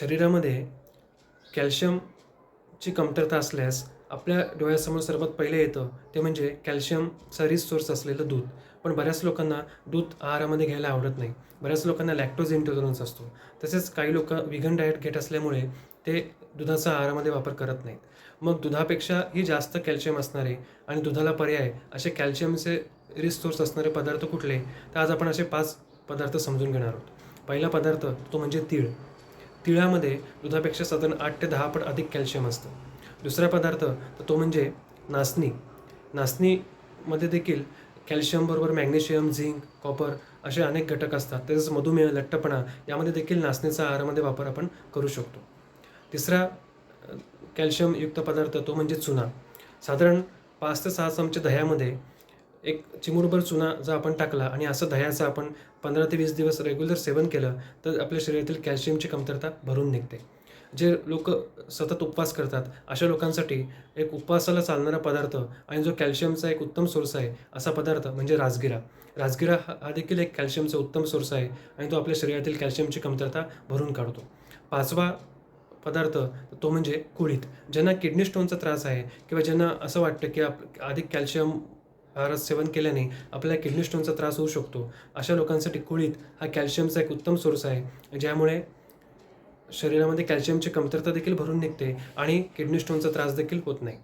शरीरामध्ये कॅल्शियमची कमतरता असल्यास आपल्या डोळ्यासमोर सर्वात पहिले येतं ते म्हणजे कॅल्शियमचा रिच सोर्स असलेलं दूध. पण बऱ्याच लोकांना दूध आहारामध्ये घ्यायला आवडत नाही. बऱ्याच लोकांना लॅक्टोज इंटॉलरन्स असतो. तसेच काही लोक विगन डाएट घेत असल्यामुळे ते दुधाचा आहारामध्ये वापर करत नाहीत. मग दुधापेक्षाही जास्त कॅल्शियम असणारे आणि दुधाला पर्याय असे कॅल्शियमचे रिच सोर्स असणारे पदार्थ कुठले? तर आज आपण असे पाच पदार्थ समजून घेणार आहोत. पहिला पदार्थ तो म्हणजे तीळ. तिळामध्ये दुधापेक्षा साधारण आठ ते दहा पट अधिक कॅल्शियम असतं. दुसरा पदार्थ तर तो म्हणजे नाचणी. नाचणीमध्ये देखील कॅल्शियमबरोबर मॅग्नेशियम झिंक कॉपर असे अनेक घटक असतात. तसेच मधुमेह लठ्ठपणा यामध्ये देखील नाचणीचा आहारामध्ये वापर आपण करू शकतो. तिसरा कॅल्शियमयुक्त पदार्थ तो म्हणजे चुना. साधारण पाच ते सहा चमचे दह्यामध्ये एक चिमुरभर चुना जर आपण टाकला आणि असं दह्याचं आपण पंधरा ते वीस दिवस रेग्युलर सेवन केलं तर आपल्या शरीरातील कॅल्शियमची कमतरता भरून निघते. जे लोक सतत उपवास करतात अशा लोकांसाठी एक उपवासाला चालणारा पदार्थ आणि जो कॅल्शियमचा एक उत्तम सोर्स आहे असा पदार्थ म्हणजे राजगिरा. राजगिरा हा हा देखील एक कॅल्शियमचा उत्तम सोर्स आहे आणि तो आपल्या शरीरातील कॅल्शियमची कमतरता भरून काढतो. पाचवा पदार्थ तो म्हणजे कुळीत. ज्यांना किडनी स्टोनचा त्रास आहे किंवा ज्यांना असं वाटतं की आप अधिक कॅल्शियम आहारात सेवन केल्याने आपल्याला किडनी स्टोनचा त्रास होऊ शकतो. अशा लोकांसाठी कुळीत हा कॅल्शियमचा एक उत्तम सोर्स आहे ज्यामुळे शरीरामध्ये कॅल्शियमची कमतरता देखील भरून निघते आणि किडनी स्टोनचा त्रास देखील होत नाही.